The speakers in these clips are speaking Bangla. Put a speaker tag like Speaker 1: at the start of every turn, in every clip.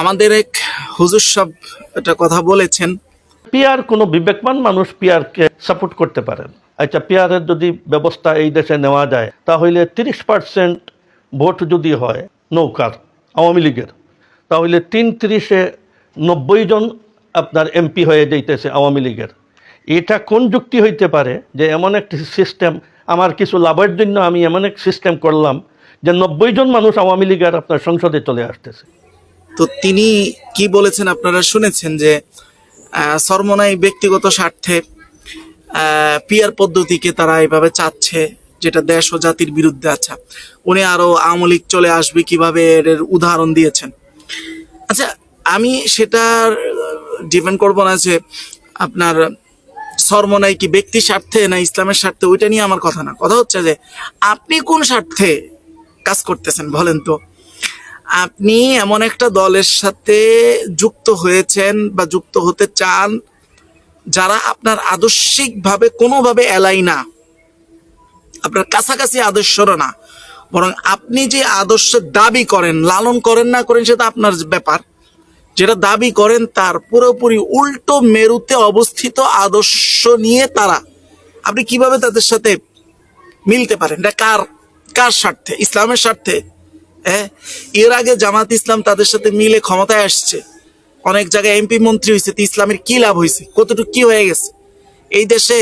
Speaker 1: আমাদের এক হুজুর সব একটা কথা বলেছেন।
Speaker 2: পিয়ার কোনো বিবেকমান মানুষ পিয়ারকে সাপোর্ট করতে পারেন আচ্ছা পিয়ারের যদি ব্যবস্থা এই দেশে নেওয়া যায়, তাহলে তিরিশ পার্সেন্ট ভোট যদি হয় নৌকার, আওয়ামী লীগের, তাহলে তিন তিরিশে নব্বই জন আপনার এমপি হয়ে যাইতেছে আওয়ামী লীগের। এটা কোন যুক্তি হইতে পারে যে এমন একটি সিস্টেম আমার কিছু লাভের জন্য আমি এমন এক সিস্টেম করলাম যে নব্বই জন মানুষ আওয়ামী লীগের আপনার সংসদে চলে আসতেছে?
Speaker 1: তো তিনি কি বলেছেন আপনারা শুনেছেন যে সরমনাই ব্যক্তিগত স্বার্থে পিয়ার পদ্ধতিকে তারা এভাবে চাচ্ছে, যেটা দেশ ও জাতির বিরুদ্ধে আচ্ছা উনি আরও আওয়ামী চলে আসবে কীভাবে এর উদাহরণ দিয়েছেন? আচ্ছা আমি সেটার ডিপেন্ড করব না যে আপনার সরমনাই কি ব্যক্তি স্বার্থে না ইসলামের স্বার্থে, ওইটা নিয়ে আমার কথা না। কথা হচ্ছে যে, আপনি কোন স্বার্থে কাজ করতেছেন বলেন তো? আপনি এমন একটা দলের সাথে যুক্ত হয়েছেন বা যুক্ত হতে চান যারা আপনার আদর্শিকভাবে কোনোভাবে এলাই না। আপনার কাছাকাছি আদর্শরও না। বরং আপনি যে আদর্শের দাবি করেন, লালন করেন না করেন, সেটা আপনার ব্যাপার। যেটা দাবি করেন, তার পুরোপুরি উল্টো মেরুতে অবস্থিত আদর্শ নিয়ে তারা। আপনি কীভাবে তাদের সাথে মিলতে পারেন? এটা কার কার স্বার্থে? ইসলামের স্বার্থে? হ্যাঁ? এর আগে জামাত ইসলাম তাদের সাথে মিলে ক্ষমতায় আসছে। অনেক জায়গায় এমপি মন্ত্রী হয়েছে ইসলামের কি লাভ হয়েছে কতটুকু কি হয়ে গেছে? এই দেশে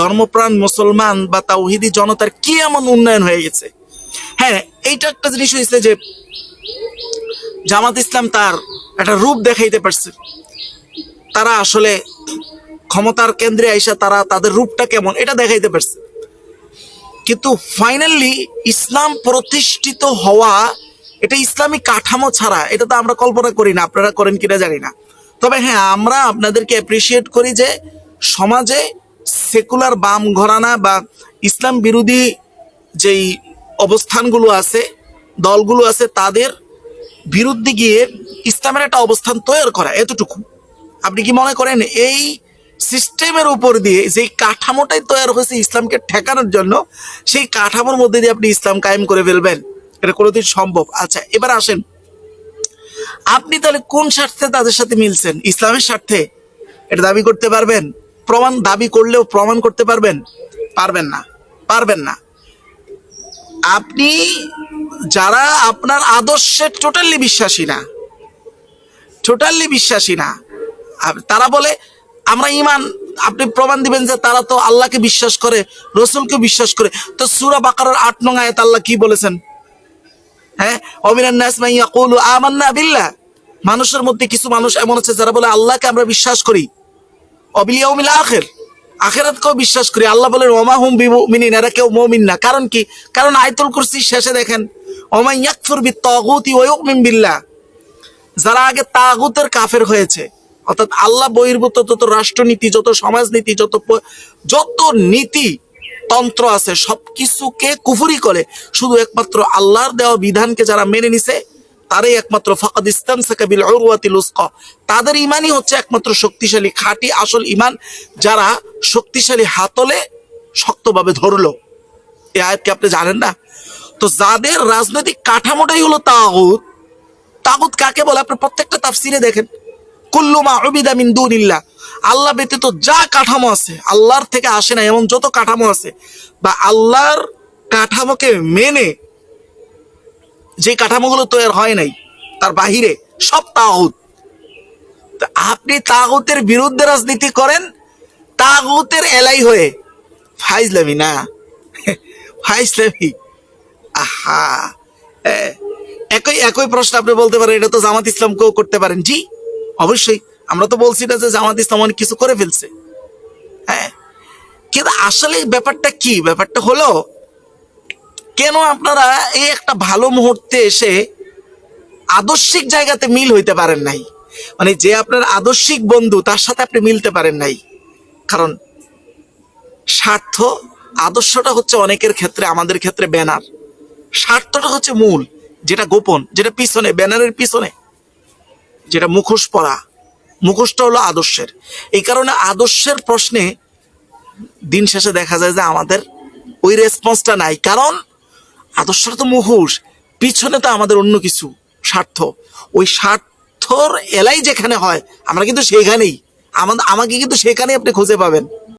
Speaker 1: ধর্মপ্রাণ, মুসলমান বা তাওহিদি জনতার কি এমন উন্নয়ন হয়ে গেছে? হ্যাঁ এইটা একটা জিনিস হয়েছে যে জামাত ইসলাম তার একটা রূপ দেখাইতে পারছে। তারা আসলে ক্ষমতার কেন্দ্রে আইসা তারা তাদের রূপটা কেমন, এটা দেখাইতে পারছে। কিন্তু ফাইনালি ইসলাম প্রতিষ্ঠিত হওয়া, এটা ইসলামী কাঠামো ছাড়া, এটা তো আমরা কল্পনা করি না, আপনারা করেন কিনা জানি না। তবে হ্যাঁ আমরা আপনাদেরকে অ্যাপ্রিসিয়েট করি যে সমাজে সেকুলার বাম ঘরানা বা ইসলাম বিরোধী যেই অবস্থানগুলো আছে, দলগুলো আছে, তাদের বিরুদ্ধে গিয়ে ইসলামের একটা অবস্থান তৈরি করা, এতটুকু। আপনি কি মনে করেন এই সিস্টেমের উপর দিয়ে যেই কাঠামোটাই তৈরি হয়েছে ইসলামকে ঠেকানোর জন্য, সেই কাঠামোর মধ্যে দিয়ে আপনি ইসলাম কায়েম করে ফেলবেন। এটা কোনোদিন সম্ভব। আচ্ছা এবার আসেন। আপনি তাহলে কোন স্বার্থে তাদের সাথে মিলছেন? ইসলামের স্বার্থে? এটা দাবি করতে পারবেন? প্রমাণ দাবি করলেও প্রমাণ করতে পারবেন? পারবেন না। পারবেন না। আপনি যারা আপনার আদর্শে টোটালি বিশ্বাসী না টোটালি বিশ্বাসী না তারা বলে আমরা ইমান আপনি প্রমাণ দিবেন যে তারা তো আল্লাহকে বিশ্বাস করে, রসুলকে বিশ্বাস করে। তো সুরা বাকারার আট নং আল্লাহ কি বলেছেন? হ্যাঁ? আমান্না বিল্লাহ। মানুষের মধ্যে কিছু মানুষ এমন আছে যারা বলে, আল্লাহকে আমরা বিশ্বাস করি। অবিল ইয়াউমিল আখির। আখেরাতকেও বিশ্বাস করি। আল্লাহ বলেন, ওমা হুম বিমুমিনিন, এরা কেউ মুমিন না। কারণ কি? কারণ আয়াতুল কুরসি শেষে দেখেন ওমা ইয়াকফুর বিত তাগুতি ওয়া বিল্লাহ। যারা আগে তাগুতের কাফের হয়েছে অর্থাৎ আল্লাহ বহির্ভূত যত রাষ্ট্রনীতি, যত সমাজনীতি, যত যত নীতি, তন্ত্র আছে, সবকিছুকে কুফুরি করে। শুধু একমাত্র আল্লাহর দেওয়া বিধানকে যারা মেনে নিছে, তারাই একমাত্র ফাকাদ ইসলাম সাকাবিল উসকা তাদের ইমানই হচ্ছে একমাত্র শক্তিশালী, খাঁটি, আসল ইমান যারা শক্তিশালী হাতলে শক্তভাবে ধরলো। এই আয়াতকে আপনি জানেন না? তো যাদের রাজনৈতিক কাঠামোটাই হলো তাগুত তাগুত কাকে বলে? আপনি প্রত্যেকটা তাফসিরে দেখেন। কুল্লুমা উবিদা মিন দুনিল্লাহ। আল্লাহ ব্যতীত যা কাঠামো আছে, আল্লাহর থেকে আসে না এমন যত কাঠামো আছে, বা আল্লাহর কাঠামোকে মেনে যে কাঠামোগুলো তৈরি হয় নাই, তার বাহিরে সব তাগুত। তা আপনি তাগুতের বিরুদ্ধে রাজনীতি করেন, তাগুতের এলাই হয়ে ফাইজলামি না? ফাইজলামি? আহা। একই একই প্রশ্ন আপনি বলতে পারেন, এটা তো জামাত ইসলামকেও করতে পারেন, জি? অবশ্যই, আমরা তো বলছি না যে জামাত ইসলাম অনেক কিছু করে ফেলছে। হ্যাঁ? কিন্তু আসলে ব্যাপারটা কি? ব্যাপারটা হলো, কেন আপনারা এই একটা ভালো মুহূর্তে এসে আদর্শিক জায়গাতে মিল হইতে পারেন নাই? মানে যে আপনার আদর্শিক বন্ধু, তার সাথে আপনি মিলতে পারেন নাই। কারণ স্বার্থ, আদর্শটা হচ্ছে অনেকের ক্ষেত্রে, আমাদের ক্ষেত্রে ব্যানার। স্বার্থটা হচ্ছে মূল, যেটা গোপন, যেটা পিছনে, ব্যানারের পিছনে। যেটা মুখোশ পরা, মুখোশটা হলো আদর্শের। এই কারণে আদর্শের প্রশ্নে দিন শেষে দেখা যায় যে আমাদের ওই রেসপন্সটা নাই। কারণ আদর্শটা তো মুখোশ, পিছনে তো আমাদের অন্য কিছু স্বার্থ। ওই স্বার্থর এলাই যেখানে হয়, আমরা কিন্তু সেখানেই। আমাদের আমাকে কিন্তু সেখানেই আপনি খুঁজে পাবেন।